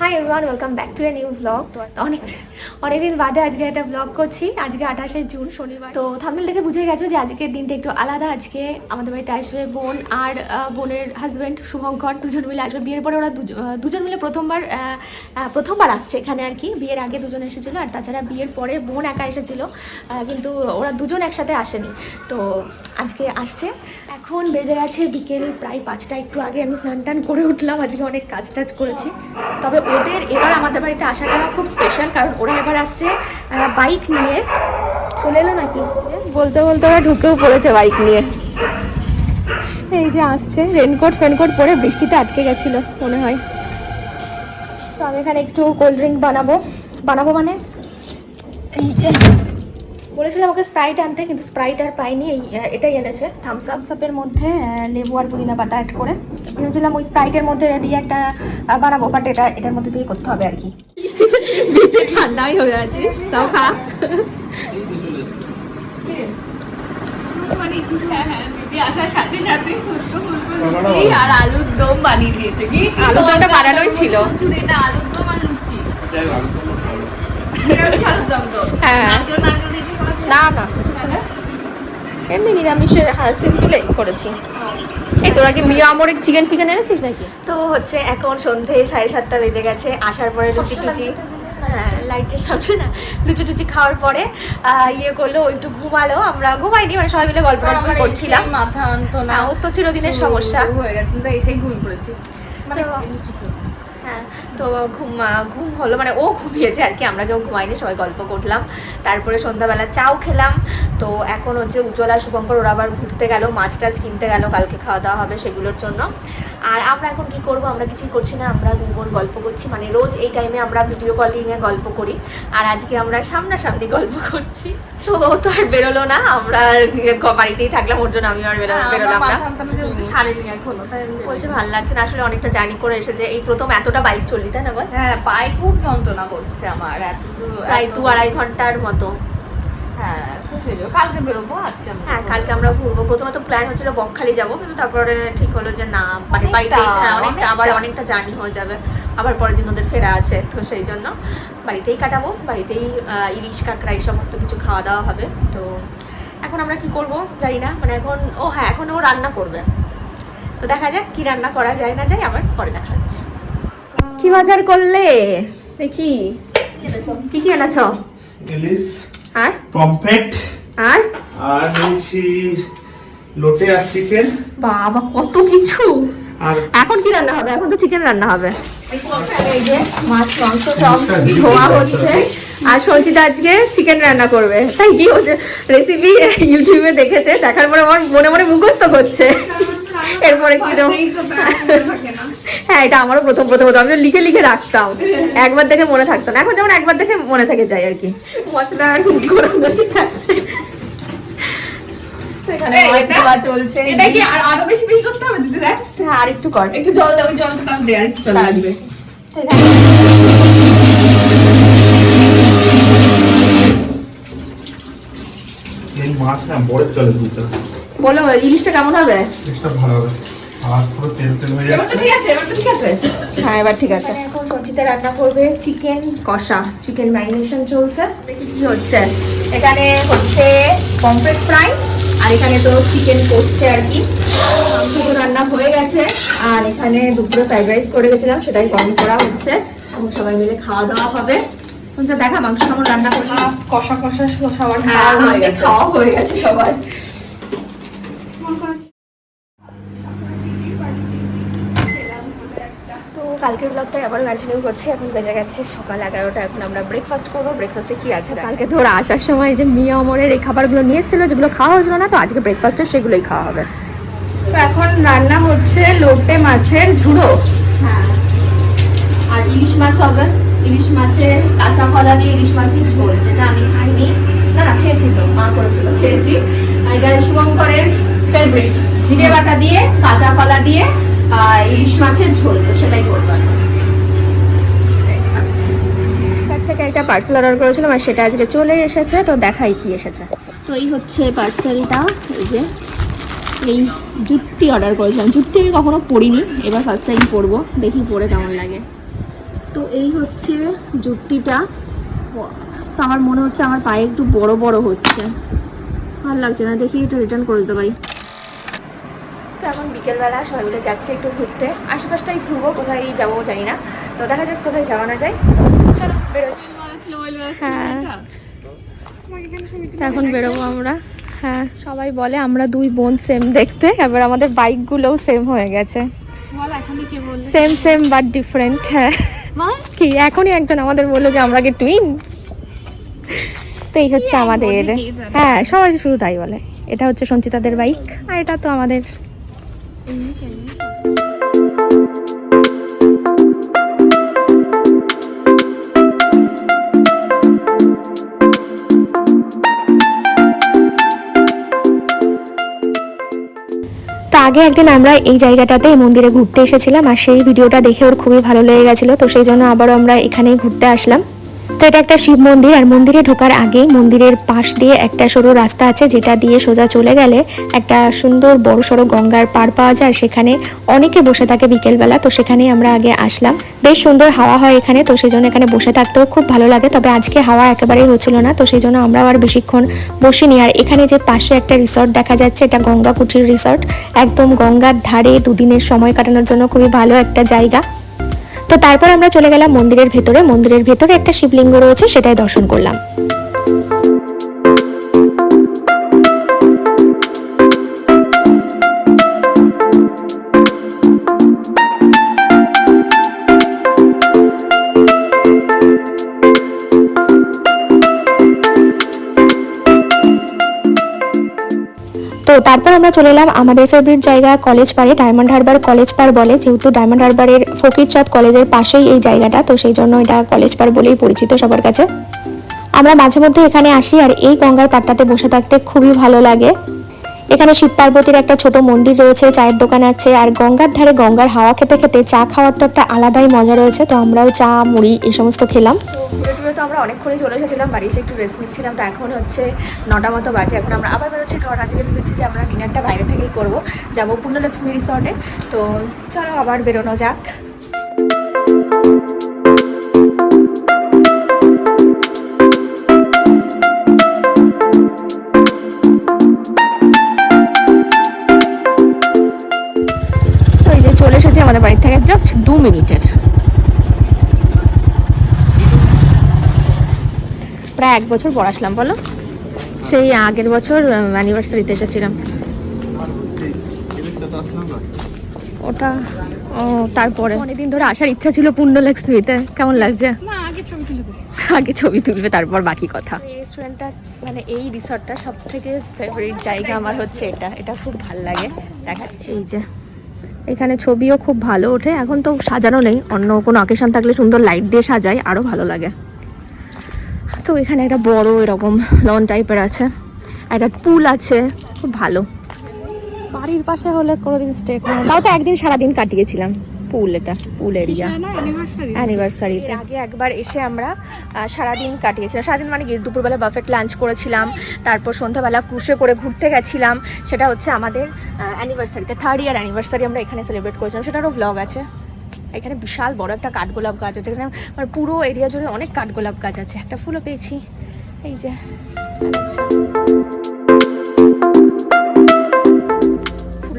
hi everyone welcome back to a new blog তো অনেক অনেকদিন বাদে আজকে একটা ব্লগ করছি, আজকে আঠাশে জুন শনিবার। তো থামনেল দেখে বুঝে গেছো যে আজকের দিনটা একটু আলাদা। আজকে আমাদের বাড়িতে আসবে বোন আর বোনের হাজব্যান্ড শুভঙ্কর দুজন মিলে আসবে। বিয়ের পরে ওরা দুজ- দুজন মিলে প্রথমবার প্রথমবার আসছে এখানে আর কি। বিয়ের আগে দুজন এসেছিল আর তাছাড়া বিয়ের পরে বোন একা এসেছিল কিন্তু ওরা দুজন একসাথে আসেনি। তো আজকে আসছে। এখন বেজে গেছে বিকেল প্রায় পাঁচটা, একটু আগে আমি স্নান টান করে উঠলাম। আজকে অনেক কাজ টাজ করেছি। তবে ওদের এবার আমাদের বাড়িতে আসাটা খুব স্পেশাল কারণ ওরা এবার আসছে বাইক নিয়ে। চলে এলো নাকি? বলতে বলতে ওরা ঢুকেও পড়েছে বাইক নিয়ে। এই যে আসছে রেনকোট ফেনকোট পরে বৃষ্টিতে আটকে গেছিল মনে হয়। তো আমি এখানে একটু কোল্ড ড্রিঙ্ক বানাবো। বানাবো মানে? এই যে বলেছিলাম ওকে স্প্রাইট আনতে কিন্তু স্প্রাইট আর পাইনি এই এটাই এনেছে। থামস আপ সাপের মধ্যে লেবু আর পুদিনা পাতা অ্যাড করে। ভেবেছিলাম ওই স্প্রাইটের মধ্যে দিয়ে একটা বানাবো বাট এটা এটার মধ্যে দিয়ে করতে হবে আর কি। ঠান্ডাই হয়ে আছিস তাও খা। আর আলুর দম বানিয়ে দিয়েছে। কি আলুর দমটা বানানোই ছিল। এটা আলুর দম আর লুচি। আলুর দম তো। হ্যাঁ। না না এমনি নিরামিষের হ্যাঁ সিম্পলে করেছি। এই তোরা কি মিয়া আমরে চিকেন ফিকেন এনেছিস নাকি? তো হচ্ছে এখন সন্ধে সাড়ে সাতটা বেজে গেছে আসার পরে লুচি টুচি হ্যাঁ লাইটের সামনে না লুচি টুচি খাওয়ার পরে ইয়ে করল একটু ঘুমালো। আমরা ঘুমাইনি মানে সবাই মিলে গল্প টল্প করছিলাম। মাথা আনতো না। হ্যাঁ, ওর তো চিরদিনের সমস্যা। হয়ে গেছিল তো এসেই ঘুমিয়ে পড়েছি। মানে তো- লুচি খেয়ে। হ্যাঁ তো ঘুম ঘুম হলো মানে ও ঘুমিয়েছে আর কি, আমরা কেউ ঘুমাইনি, সবাই গল্প করলাম। তারপরে সন্ধ্যাবেলা চাও খেলাম, তো এখন হচ্ছে উজ্জ্বলা, শুভঙ্কর, ওরা আবার ঘুরতে গেল, মাছ টাছ কিনতে গেল, কালকে খাওয়া দাওয়া হবে সেগুলোর জন্য। আর আমরা এখন কি করব? আমরা কিছুই করছি না আমরা দুই বোন গল্প করছি। মানে রোজ এই টাইমে আমরা ভিডিও কলিংয়ে গল্প করি। আর আজকে আমরা সামনাসামনি গল্প করছি। তো ও তো আর বেরোলো না আমরা বাড়িতেই থাকলাম ওর জন্য আমি আর বেরো- হ্যাঁ, বেরোলাম না। সারেনি এখনও তাই বলছে ভালো লাগছে না আসলে অনেকটা জার্নি করে এসেছে। এই প্রথম এতটা বাইক চললি তাই না বল? হ্যাঁ পায়ে খুব যন্ত্রণা করছে আমার এত প্রায় দু আড়াই ঘণ্টার মতো। হ্যাঁ তো সেই জন্য কালকে বেরোবো আজকে আমরা হ্যাঁ কালকে আমরা ঘুরবো। প্রথমে তো প্ল্যান হচ্ছিল বকখালি যাব কিন্তু তারপরে ঠিক হলো যে না মানে বাড়িতে হ্যাঁ, অনেকটা আবার অনেকটা। জার্নি হয়ে যাবে। আবার পরের দিন ওদের ফেরা আছে তো সেই জন্য বাড়িতেই কাটাবো বাড়িতেই ইলিশ কাঁকড়া এই সমস্ত কিছু খাওয়া দাওয়া হবে। তো এখন আমরা কি করব জানি না মানে এখন ও হ্যাঁ এখন ও রান্না করবে। তো দেখা যাক কি রান্না করা যায় না যায় আবার পরে দেখা যাচ্ছে কি বাজার করলে? দেখি। কি কি এনেছো? ইলিশ। আর? পমফ্রেট আর? আর নিয়েছি লোটে আর চিকেন বাবা কত কিছু। আর এখন কি রান্না হবে? এখন তো চিকেন রান্না হবে। এই যে মাছ মাংস সব ধোয়া হচ্ছে। আর সঞ্চিতা আজকে চিকেন রান্না করবে। তাই কি হচ্ছে? রেসিপি ইউটিউবে দেখেছে। দেখার পরে আমার মনে মনে মুখস্থ করছে এরপরে কি দেবো? হ্যাঁ এটা আমারও প্রথম প্রথম হতো আমি লিখে লিখে রাখতাম। একবার দেখে মনে থাকতো না। এখন যেমন একবার দেখে মনে থেকে যায় আর কি। মশলা গরম বসে থাকছে। তো এখানে মাছ ধোয়া চলছে। এটা কি আর আরও বেশি বেশি করতে হবে দেখ। হ্যাঁ আর একটু কর। একটু জল জলটা আর একটু লাগবে বলো ইলিশটা কেমন হবে? চেষ্টা ভালো হবে। আর পুরো তেল তেল হয়ে যাচ্ছে। ঠিক আছে এবার তো ঠিক আছে। হ্যাঁ এবার ঠিক আছে। এখন সঞ্চিতা রান্না করবে চিকেন কষা চিকেন ম্যারিনেশন চলছে। দেখি কি হচ্ছে। এখানে হচ্ছে পমফ্রেট ফ্রাই আর এখানে তো চিকেন করছে আর কি। মাংস তো রান্না হয়ে গেছে আর এখানে দুপুরে ফ্রাইড রাইস করে গেছিলাম সেটাই গরম করা হচ্ছে। এবং সবাই মিলে খাওয়া দাওয়া হবে। দেখা মাংস কেমন রান্না করলাম কষা কষা সবার হ্যাঁ খাওয়া হয়ে গেছে। খাওয়া হয়ে গেছে সবার। কালকের ব্লগটা আবার কন্টিনিউ করছি। এখন বেজে গেছে সকাল এগারোটা এখন আমরা ব্রেকফাস্ট করব। ব্রেকফাস্টে কি আছে কালকে তো ওরা আসার সময় যে মিয়া অমরের এই খাবারগুলো নিয়ে এসেছিল যেগুলো খাওয়া হয়েছিল না তো আজকে ব্রেকফাস্টে সেগুলোই খাওয়া হবে। তো এখন রান্না হচ্ছে লোটে মাছের ঝুড়ো। হ্যাঁ। আর ইলিশ মাছ হবে। ইলিশ মাছের কাঁচা কলা দিয়ে ইলিশ মাছের ঝোল যেটা আমি খাইনি। না না খেয়েছি তো মা করেছিল খেয়েছি। আর এটা শুভঙ্করের ফেভারিট জিরে বাটা দিয়ে কাঁচা কলা দিয়ে ইলিশ মাছের ঝোল তো সেটাই করব থেকে একটা পার্সেল অর্ডার করেছিলাম আর সেটা আজকে চলে এসেছে তো দেখাই কি এসেছে। তো এই হচ্ছে পার্সেলটা এই যে এই জুত্তি অর্ডার করেছিলাম। জুত্তি আমি কখনো পরিনি এবার ফার্স্ট টাইম পরবো দেখি পরে কেমন লাগে। তো এই হচ্ছে জুতিটা তো আমার মনে হচ্ছে আমার পায়ে একটু বড় বড় হচ্ছে। ভালো লাগছে না দেখি একটু রিটার্ন করে দিতে পারি। তো এখন বিকেলবেলা সবাই মিলে যাচ্ছি একটু ঘুরতে। আশেপাশটাই ঘুরবো কোথায় যাব জানি না। তো দেখা যাক কোথায় যাওয়া না যায়। তো চলো বেরোই। হ্যাঁ। এখন বেরোবো আমরা। হ্যাঁ। সবাই বলে আমরা দুই বোন সেম দেখতে এবার আমাদের বাইকগুলোও সেম হয়ে গেছে। সেম সেম বাট ডিফারেন্ট হ্যাঁ। কি এখনই একজন আমাদের বলল যে আমরা কি টুইন তো এই হচ্ছে আমাদের। হ্যাঁ সবাই শুধু তাই বলে। এটা হচ্ছে সঞ্চিতাদের বাইক আর এটা তো আমাদের আগে একদিন আমরা এই জায়গাটাতে এই মন্দিরে ঘুরতে এসেছিলাম, আর সেই ভিডিওটা দেখে ওর খুবই ভালো লেগে গেছিল, তো সেই জন্য আবারও আমরা এখানেই ঘুরতে আসলাম। তো এটা একটা শিব মন্দির, আর মন্দিরে ঢোকার আগে মন্দিরের পাশ দিয়ে একটা সরু রাস্তা আছে যেটা দিয়ে সোজা চলে গেলে একটা সুন্দর বড় সড়ো গঙ্গার পার পাওয়া যায় সেখানে অনেকে বসে থাকে বিকেলবেলা, তো সেখানেই আমরা আগে আসলাম। বেশ সুন্দর হাওয়া হয় এখানে, তো সেই জন্য এখানে বসে থাকতেও খুব ভালো লাগে, তবে আজকে হাওয়া একেবারেই হচ্ছিল না, তো সেই জন্য আমরাও আর বেশিক্ষণ বসিনি। আর এখানে যে পাশে একটা রিসর্ট দেখা যাচ্ছে, এটা গঙ্গা কুঠির রিসর্ট, একদম গঙ্গার ধারে দুদিনের সময় কাটানোর জন্য খুবই ভালো একটা জায়গা। তো তারপর আমরা চলে গেলাম মন্দিরের ভেতরে। মন্দিরের ভেতরে একটা শিবলিঙ্গ রয়েছে, সেটাই দর্শন করলাম। তো তারপর আমরা চলে এলাম আমাদের ফেভারিট জায়গা কলেজ পাড়ে। ডায়মন্ড হারবার কলেজ পাড় বলে, যেহেতু ডায়মন্ড হারবারের ফকিরচাঁদ কলেজের পাশেই এই জায়গাটা, তো সেই জন্য এটা কলেজ পাড় বলেই পরিচিত সবার কাছে। আমরা মাঝে মধ্যে এখানে আসি আর এই গঙ্গার পাট্টাতে বসে থাকতে খুবই ভালো লাগে। এখানে শিব পার্বতীর একটা ছোট মন্দির রয়েছে, চায়ের দোকান আছে, আর গঙ্গার ধারে গঙ্গার হাওয়া খেতে খেতে চা খাওয়ার তো একটা আলাদাই মজা রয়েছে। তো আমরাও চা, মুড়ি এই সমস্ত খেলাম। তো আমরা অনেকক্ষণই চলে এসেছিলাম, বাড়ি এসে একটু রেস্ট নিচ্ছিলাম, তো এখন হচ্ছে নটা মতো বাজে। এখন আমরা আবার বেরোচ্ছি, কারণ আজকে ভেবেছি যে আমরা ডিনারটা বাইরে থেকেই করব। যাব পূর্ণলক্ষ্মী রিসর্টে তো চলো আবার বেরোনো যাক। চলে এসেছি আমাদের বাড়ি থেকে জাস্ট দু মিনিটের। প্রায় এক বছর পর আসলাম বলো? সেই আগের বছর অ্যানিভার্সারিতে এসেছিলাম। ওটা ও তারপরে। অনেকদিন ধরে আসার ইচ্ছা ছিল পূর্ণলক্ষ্মীতে কেমন লাগছে? আগে ছবি তুলবে তারপর বাকি কথা। এই রেস্টুরেন্টটা মানে এই রিসর্টটা সব থেকে ফেভারিট জায়গা আমার হচ্ছে এটা। এটা খুব ভালো লাগে দেখাচ্ছি। এই যে এখানে ছবিও খুব ভালো ওঠে। এখন তো সাজানো নেই। অন্য কোনো অকেশন থাকলে সুন্দর লাইট দিয়ে সাজায় আরও ভালো লাগে। তো এখানে একটা বড় এরকম লন টাইপের আছে। একটা পুল আছে, খুব ভালো। বাড়ির পাশে হলে কোনোদিন স্টে তাও তো একদিন সারাদিন কাটিয়েছিলাম। পুল এটা পুল এরিয়া অ্যানিভার্সারিতে আগে একবার এসে আমরা সারাদিন কাটিয়েছিলাম। সারাদিন মানে কি দুপুরবেলা বাফেট লাঞ্চ করেছিলাম তারপর সন্ধ্যাবেলা ক্রুশে করে ঘুরতে গেছিলাম। সেটা হচ্ছে আমাদের অ্যানিভার্সারিতে থার্ড ইয়ার অ্যানিভার্সারি আমরা এখানে সেলিব্রেট করেছিলাম। সেটারও ব্লগ আছে। এখানে বিশাল বড় একটা কাঠগোলাপ গাছ আছে। এখানে মানে পুরো এরিয়া জুড়ে অনেক কাঠগোলাপ গাছ আছে। একটা ফুলও পেয়েছি। এই যে।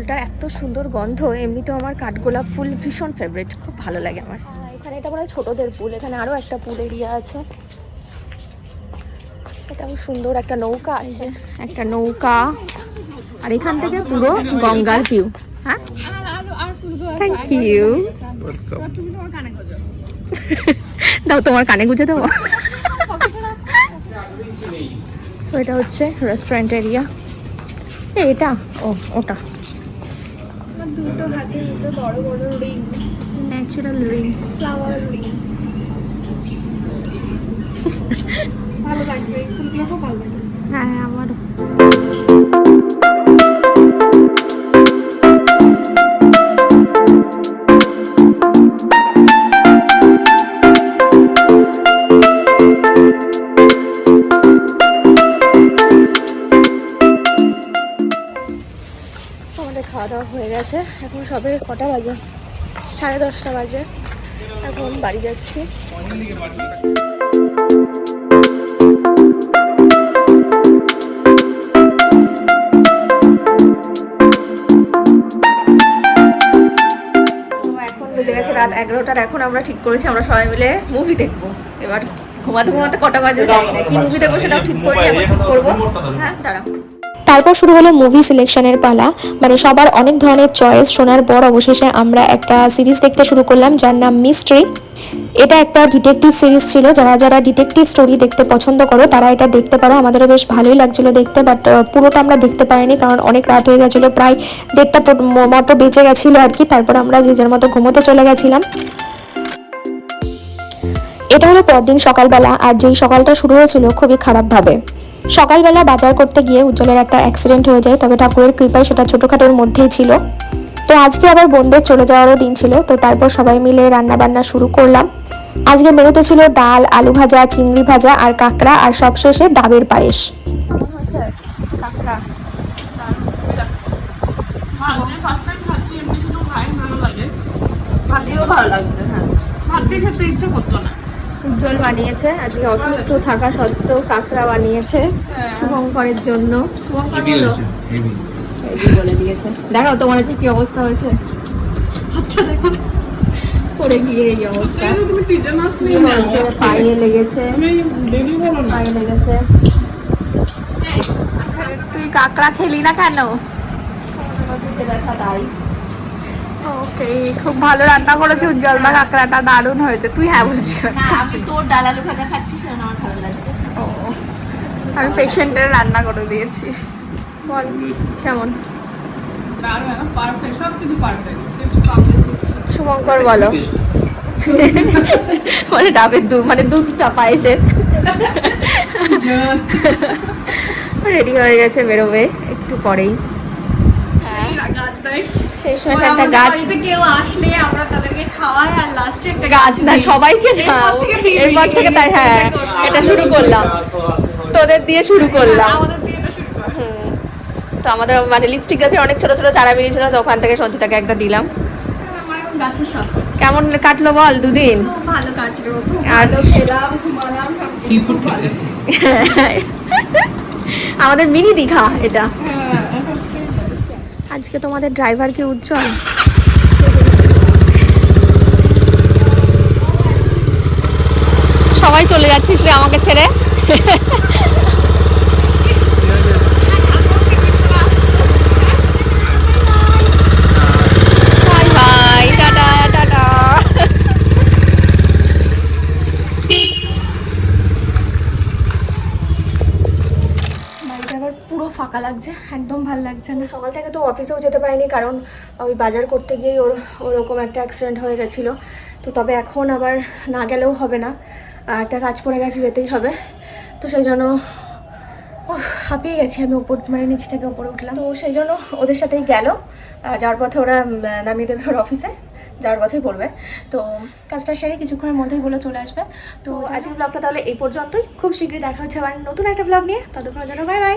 ফুলটার এত সুন্দর গন্ধ এমনিতেও আমার কাঠগোলাপ ফুল ভীষণ ফেভারিট খুব ভালো লাগে আমার। এখানে এটা মনে হয় ছোটদের পুল এখানে আরও একটা পুল এরিয়া আছে। এটা সুন্দর একটা নৌকা আছে। একটা নৌকা আর এখান থেকে পুরো গঙ্গার ভিউ হ্যাঁ? থ্যাংক ইউ দাও তোমার কানে গুজে দেবো? তো এটা হচ্ছে রেস্টুরেন্ট এরিয়া এটা? ও ওটা। দুটো হাতে দুটো বড় বড় ring natural ring flower ring ভালো লাগছে ফুলগুলো খুব ভালো লাগে। হ্যাঁ আমার খাওয়া দাওয়া হয়ে গেছে। এখন সবে কটা বাজে? সাড়ে দশটা বাজে। এখন বাড়ি যাচ্ছি। এখন বেজে গেছে রাত এগারোটার। এখন আমরা ঠিক করেছি আমরা সবাই মিলে মুভি দেখব। এবার ঘুমাতে ঘুমাতে কটা বাজে? জানি না কি মুভি দেখব সেটাও ঠিক করিনি এখন ঠিক করব। হ্যাঁ দাঁড়াও। তারপর শুরু হলো মুভি সিলেকশনের পালা। মানে সবার অনেক ধরনের চয়েস শোনার পর অবশেষে আমরা একটা সিরিজ দেখতে শুরু করলাম, যার নাম মিস্ট্রি এটা একটা ডিটেকটিভ সিরিজ ছিল। যারা যারা ডিটেকটিভ স্টোরি দেখতে পছন্দ করো, তারা এটা দেখতে পারো। আমাদেরও বেশ ভালোই লাগছিল দেখতে বাট পুরোটা আমরা দেখতে পারিনি, কারণ অনেক রাত হয়ে গেছিল। প্রায় দেড়টা মতো বেঁচে গেছিল আর কি। তারপর আমরা যে যার মতো ঘুমোতে চলে গেছিলাম। এটা হলো পরদিন সকালবেলা, আর যেই সকালটা শুরু হয়েছিল খুবই খারাপভাবে। সকালবেলা বাজার করতে গিয়ে উজ্জ্বলের একটা অ্যাক্সিডেন্ট হয়ে যায়, তবে ঠাকুরের কৃপায় সেটা ছোটোখাটোর মধ্যেই ছিল। তো আজকে আবার বোনদের চলে যাওয়ারও দিন ছিল, তো তারপর সবাই মিলে রান্না বান্না শুরু করলাম। আজকে মেনুতে ছিল ডাল, আলু ভাজা, চিংড়ি ভাজা, আর কাঁকড়া, আর সবশেষে ডাবের পায়েস। ভালো লাগছে হ্যাঁ ভাত দিয়ে খেতে ইচ্ছে করতো না। উজ্জ্বল বানিয়েছে। আজকে অসুস্থ থাকা সত্ত্বেও কাঁকড়া বানিয়েছে শুভঙ্করের জন্য। শুভঙ্কর বলো। বলে দিয়েছে। দেখাও তোমার আজকে কি অবস্থা হয়েছে। আচ্ছা দেখো। পড়ে গিয়ে এই অবস্থা। পায়ে লেগেছে। তুমি বলো না। পায়ে লেগেছে। তুই কাঁকড়া খেলি না কেন? ব্যথা তাই। ওকে খুব ভালো রান্না করেছে উজ্জ্বল মা কাঁকড়াটা দারুণ হয়েছে। তুই হ্যাঁ বলছিস। আমি তোর ডাল আলু ভাজা খাচ্ছি সেটা আমার ভালো লাগছে ও আমি পেশেন্টের রান্না করে দিয়েছি। বল কেমন? পারফেক্ট সব কিছু পারফেক্ট শুভঙ্কর বলো। মানে ডাবের দুধ মানে দুধটা পায়েসের। রেডি হয়ে গেছে বেরোবে একটু পরেই। সেই সময় একটা গাছ কেউ আসলে আমরা তাদেরকে খাওয়াই আর লাস্টে একটা গাছ না সবাইকে এরপর থেকে তাই হ্যাঁ এটা শুরু করলাম। তোদের দিয়ে শুরু করলাম। তো আমাদের মানে লিপস্টিক গাছে অনেক ছোট ছোট চারা বেরিয়েছিল তো ওখান থেকে সঞ্চিতাকে একটা দিলাম। আমার এখন গাছের শখ কেমন কাটলো বল দুদিন? ভালো কাটলো ভালো খেলাম ঘুমালাম। আমাদের মিনি দীঘা এটা। আজকে তোমাদের ড্রাইভার কি উজ্জ্বল? সবাই চলে যাচ্ছিস রে আমাকে ছেড়ে বাই বাই টাটা টাটা বাড়িটা আবার পুরো ফাঁকা লাগছে একদম ভালো লাগছে না। সকাল থেকে তো অফিসেও যেতে পারিনি কারণ ওই বাজার করতে গিয়ে ওর ওরকম একটা অ্যাক্সিডেন্ট হয়ে গেছিল। তো তবে এখন আবার না গেলেও হবে না। একটা কাজ পড়ে গেছে যেতেই হবে। তো সেই জন্য উফ, হাঁপিয়ে গেছি আমি ওপর মানে নিচ থেকে ওপরে উঠলাম। তো সেই জন্য ওদের সাথেই গেল। যাওয়ার পথে ওরা নামিয়ে দেবে ওর অফিসে যাওয়ার পথেই পড়বে। তো কাজটা সেরে কিছুক্ষণের মধ্যেই বলে চলে আসবে। তো আজকের ব্লগটা তাহলে এই পর্যন্তই। খুব শীঘ্রই দেখা হচ্ছে আবার নতুন একটা ব্লগ নিয়ে। ততক্ষণের জন্য বাই বাই